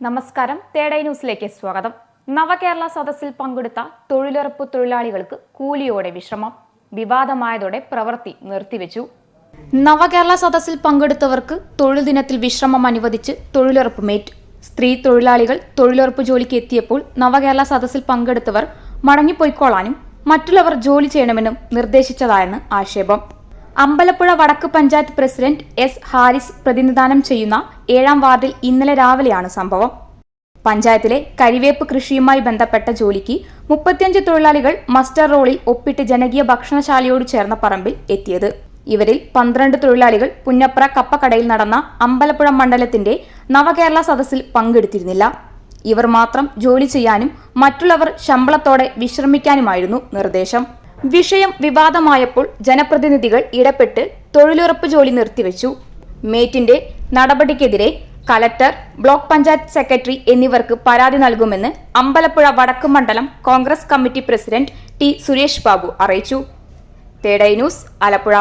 നമസ്കാരം. തേടൈ ന്യൂസിലേക്ക് സ്വാഗതം. നവകേരള സദസ്സിൽ പങ്കെടുത്ത തൊഴിലുറപ്പ് തൊഴിലാളികൾക്ക് കൂലിയോടെ വിശ്രമം വിവാദമായതോടെ പ്രവൃത്തി നിർത്തിവെച്ചു. നവകേരള സദസ്സിൽ പങ്കെടുത്തവർക്ക് തൊഴിൽ ദിനത്തിൽ വിശ്രമം അനുവദിച്ച് തൊഴിലുറപ്പ് മേറ്റ്. സ്ത്രീ തൊഴിലാളികൾ തൊഴിലുറപ്പ് ജോലിക്ക് എത്തിയപ്പോൾ നവകേരള സദസ്സിൽ പങ്കെടുത്തവർ മടങ്ങിപ്പോയിക്കോളാനും മറ്റുള്ളവർ ജോലി ചെയ്യണമെന്നും നിർദ്ദേശിച്ചതായെന്ന് ആക്ഷേപം. അമ്പലപ്പുഴ വടക്ക് പഞ്ചായത്ത് പ്രസിഡന്റ് എസ് ഹാരിസ് പ്രതിനിധാനം ചെയ്യുന്ന ഏഴാം വാർഡിൽ ഇന്നലെ രാവിലെയാണ് സംഭവം. പഞ്ചായത്തിലെ കരിവേപ്പ് കൃഷിയുമായി ബന്ധപ്പെട്ട ജോലിക്ക് മുപ്പത്തിയഞ്ച് തൊഴിലാളികൾ മസ്റ്റർ റോളിൽ ഒപ്പിട്ട് ജനകീയ ഭക്ഷണശാലയോട് ചേർന്ന പറമ്പിൽ എത്തിയത്. ഇവരിൽ പന്ത്രണ്ട് തൊഴിലാളികൾ പുന്നപ്ര കപ്പക്കടയിൽ നടന്ന അമ്പലപ്പുഴ മണ്ഡലത്തിന്റെ നവകേരള സദസ്സിൽ പങ്കെടുത്തിരുന്നില്ല. ഇവർ മാത്രം ജോലി ചെയ്യാനും മറ്റുള്ളവർ ശമ്പളത്തോടെ വിശ്രമിക്കാനുമായിരുന്നു നിർദ്ദേശം. വിഷയം വിവാദമായപ്പോൾ ജനപ്രതിനിധികൾ ഇടപെട്ട് തൊഴിലുറപ്പ് ജോലി നിർത്തിവെച്ചു. മേറ്റിന്റെ നടപടിക്കെതിരെ കലക്ടർ ബ്ലോക്ക് പഞ്ചായത്ത് സെക്രട്ടറി എന്നിവർക്ക് പരാതി നൽകുമെന്ന് അമ്പലപ്പുഴ വടക്ക് മണ്ഡലം Congress committee president T Suresh Babu അറിയിച്ചു. തേടൈ ന്യൂസ് ആലപ്പുഴ.